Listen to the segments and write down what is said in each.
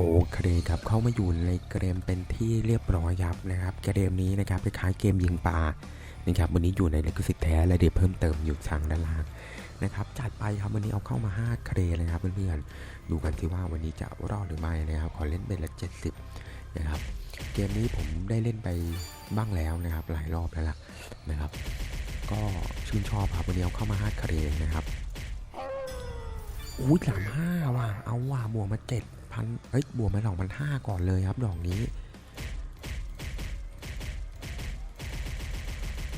โอเคครับเข้ามาอยู่ในเกมเป็นที่เรียบร้อยครับนะครับเกมนี้นะครับคล้ายเกมยิงปลานะครับวันนี้อยู่ในเลกสิทธิ์แท้และเดี๋ยวเพิ่มเติมอยู่ทางด้านล่างนะครับจัดไปครับวันนี้เอาเข้ามา5เครนะครับเพื่อนๆดูกันที่ว่าวันนี้จะรอดหรือไม่นะครับขอเล่นเป็นละ70นะครับเกมนี้ผมได้เล่นไปบ้างแล้วนะครับหลายรอบแล้วล่ะนะครับ ก็ชื่นชอบครับวันนี้เอาเข้ามา5เครนะครับอุ้ยสามห้าว่ะเอาว่ะบวกมาเจ็ด พันเอ้ยบวกมาสองพันห้าก่อนเลยครับ ดอกนี้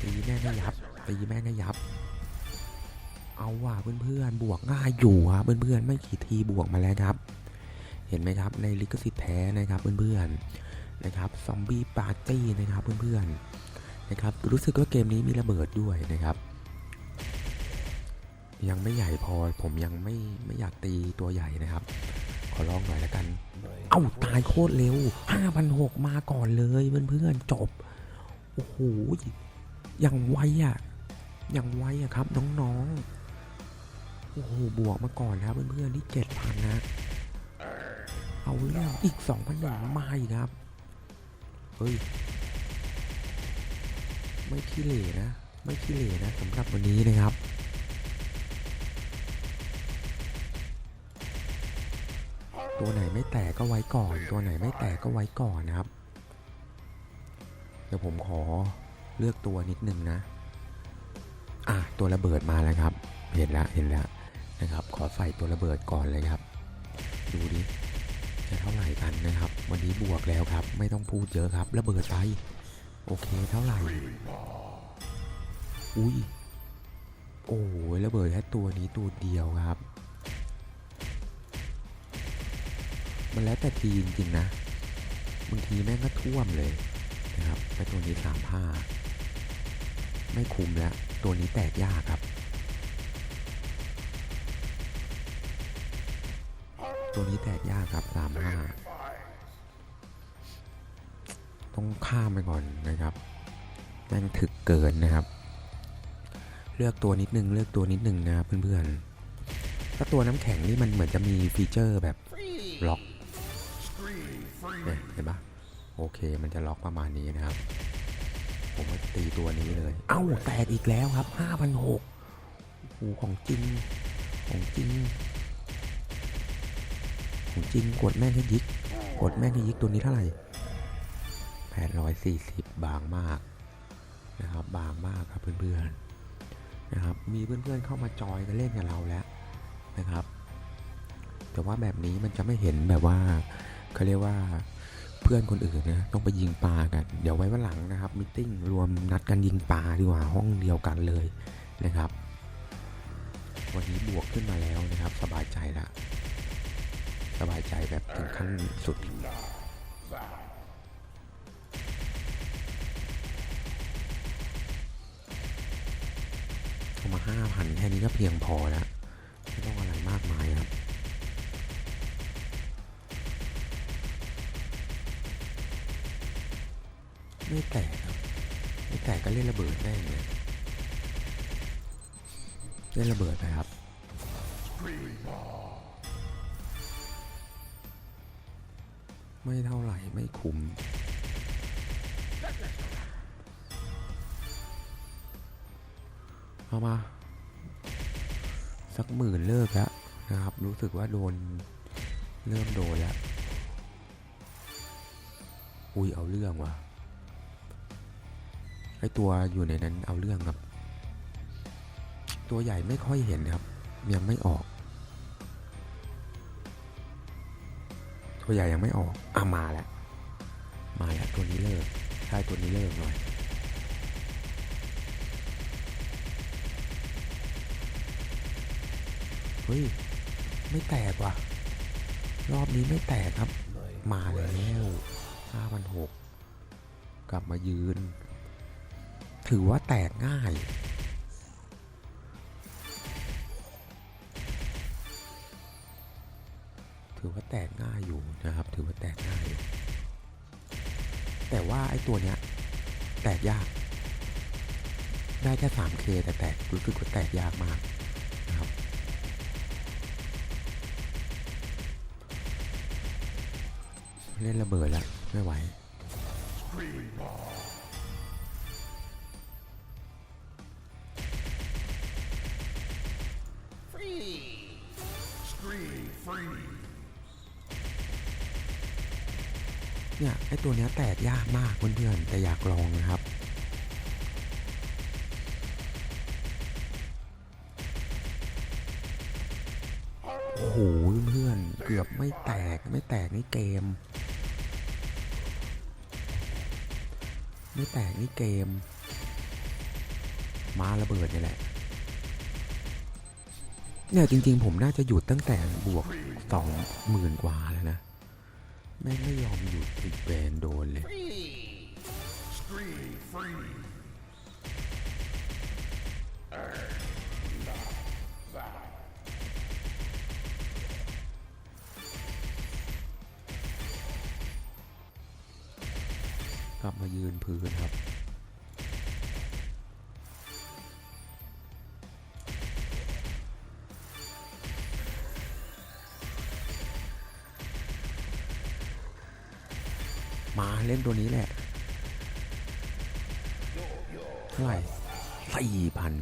ตีแม่งให้ยับตีแม่งให้ยับ เอาว่ะเพื่อนๆบวกง่ายอยู่ครับเพื่อนๆไม่กี่ทีบวกมาแล้วครับ เห็นไหมครับในลิขสิทธิ์แท้นะครับเพื่อนๆนะครับซอมบี้ปาร์ตี้นะครับเพื่อนๆนะครับรู้สึกว่าเกมนี้มีระเบิดด้วยนะครับ ยังไม่ใหญ่พอผมยังไม่ไม่อยากตีตัวใหญ่นะครับ ขอลองหน่อยแล้วกัน เอ้าตายโคตรเร็ว5,600มาก่อนเลยเพื่อนๆจบ โอ้โหอย่างไวอะอย่างไวอะครับ น้องๆ โอ้โห บวกมาก่อนครับเพื่อนๆที่7,000นะ เอาเรื่องอีก2,000มาอีกครับ เฮ้ย ไม่ขี้เหร่นะ ไม่ขี้เหร่นะสำหรับวันนี้นะครับ ตัวไหนไม่แตกก็ไว้ก่อน ตัวไหนไม่แตกก็ไว้ก่อนนะครับ เดี๋ยวผมขอเลือกตัวนิดนึงนะ อะตัวระเบิดมาแล้วครับ เห็นแล้วเห็นแล้วนะครับ ขอใส่ตัวระเบิดก่อนเลยครับ ดูดิจะเท่าไหร่กันนะครับ วันนี้บวกแล้วครับ ไม่ต้องพูดเยอะครับ ระเบิดไป โอเคเท่าไหร่ อุ้ย โอ้ยระเบิดแค่ตัวนี้ตัวเดียวครับ มันแล้วแต่ทีจริงๆนะบางทีแม่งก็ท่วมเลยนะครับไปตัวนี้สามห้าไม่คุ้มแล้วตัวนี้แตกยากครับ ตัวนี้แตกยากครับสามห้าต้องข้ามไปก่อนนะครับแม่งถึกเกินนะครับ เลือกตัวนิดนึงเลือกตัวนิดนึงนะครับเพื่อนๆถ้าตัวน้ำแข็งนี่มันเหมือนจะมีฟีเจอร์แบบล็อก เนี่ยเห็นปะโอเค มันจะล็อกประมาณนี้นะครับ ผมก็ตีตัวนี้เลย เอ้าแตกอีกแล้วครับห้าพันหกโอ้ของจริง ของจริง ของจริงกดแม่งให้ยิก กดแม่งให้ยิกตัวนี้เท่าไหร่แปดร้อยสี่สิบบางมากนะครับ บางมากครับเพื่อนๆนะครับ มีเพื่อนๆเข้ามาจอยกันเล่นกับเราแล้วนะครับ แต่ว่าแบบนี้มันจะไม่เห็นแบบว่า เขาเรียกว่าเพื่อนคนอื่นนะต้องไปยิงปลากัน เดี๋ยวไว้วันหลังนะครับมิ팅รวมนัดกันยิงปลาดีกว่าห้องเดียวกันเลยนะครับ วันนี้บวกขึ้นมาแล้วนะครับ สบายใจละสบายใจแบบถึงขั้นสุดเข้ามาห้าพันแค่นี้ก็เพียงพอแล้วไม่ต้องอะไรมากมายครับ ไม่แตกครับไม่แตกก็เล่นระเบิดได้เลยเล่นระเบิดไปครับไม่เท่าไหร่ไม่คุ้มเอามา สักหมื่นเลิกแล้วนะครับ รู้สึกว่าโดน เริ่มโดนแล้ว อุ้ยเอาเรื่องว่ะ ไอตัวอยู่ในนั้นเอาเรื่องครับ ตัวใหญ่ไม่ค่อยเห็นครับ ยังไม่ออก ตัวใหญ่ยังไม่ออกอะมาแล้ว มาแล้วตัวนี้เลิกใช่ตัวนี้เลิกหน่อยเฮ้ย ไม่แตกว่ะ รอบนี้ไม่แตกครับ มาแล้วห้าพันหกกลับมายืน ถือว่าแตกง่าย ถือว่าแตกง่ายอยู่นะครับ ถือว่าแตกง่ายอยู่แต่ว่าไอ้ตัวเนี้ยแตกยาก ได้แค่ 3K แต่แตกรู้สึกว่าแตกยากมากนะครับ เล่นระเบิดแล้วไม่ไหว เนี่ยไอตัวเนี้ยแตกยากมากเพื่อนๆแต่อยากลองนะครับโอ้โหเพื่อนเกือบไม่แตกไม่แตกนี่เกม ไม่แตกนี่เกม มาระเบิดนี่แหละ เนี่ยจริง ๆ ผมน่าจะหยุดตั้งแต่บวกสองหมื่นกว่าแล้วนะแม่ไม่ยอมหยุดติดแบนโดนเลยกลับมายืนพื้นครับ มาเล่นตัวนี้แหละ เท่าไหร่สี่พัน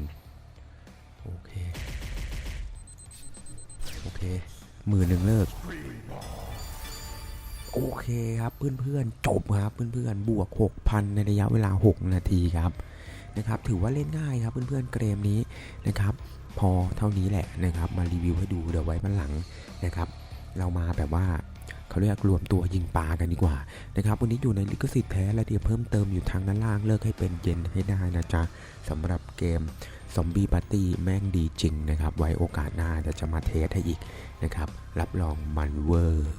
โอเค โอเคหมื่นหนึ่งเลิก โอเคครับเพื่อนๆ จบครับเพื่อนๆ บวก 6,000 ในระยะเวลา 6 นาทีครับนะครับถือว่าเล่นง่ายครับเพื่อนๆเกมนี้นะครับ พอเท่านี้แหละนะครับ มารีวิวให้ดูเดี๋ยวไว้มันหลังนะครับ เรามาแบบว่าเขาเรียกรวมตัวยิงปลากันดีกว่านะครับวันนี้อยู่ในลิขสิทธิ์แท้และเดี๋ยวเพิ่มเติมอยู่ทางด้านล่างเลิกให้เป็นเย็นให้ได้นะจ๊ะสำหรับเกมซอมบี้ปาร์ตี้แม่งดีจริงนะครับ ไว้โอกาสหน้าเดี๋ยวจะมาเทสให้อีกนะครับ รับรองมันเวอร์